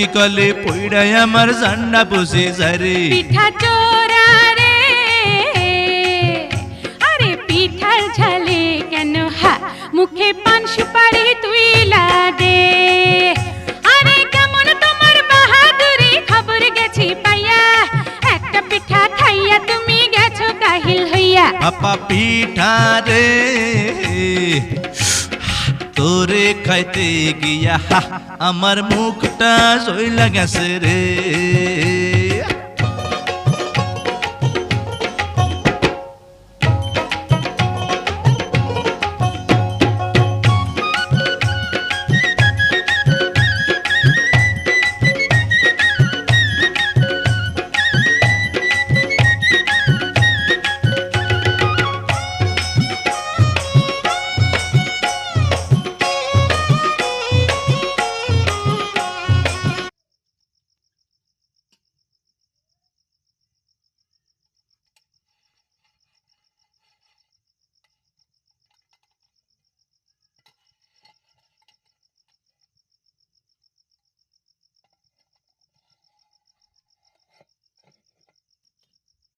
কি কলে পইড়াই আমার জান্না পুষে যারে পিঠা চোরা রে আরে পিঠার ঝালে কেন হা মুখে পান সুপারি তুই লাদে আরে কেমন তোমার বাহাদুরি খবর গেছি পাইয়া একটা পিঠা খাইয়া তুমি গেছো কাহিল হইয়া। আপা পিঠা রে। তোরে খাইতে গিয়া আমার মুখটা সইলা গেছে রে।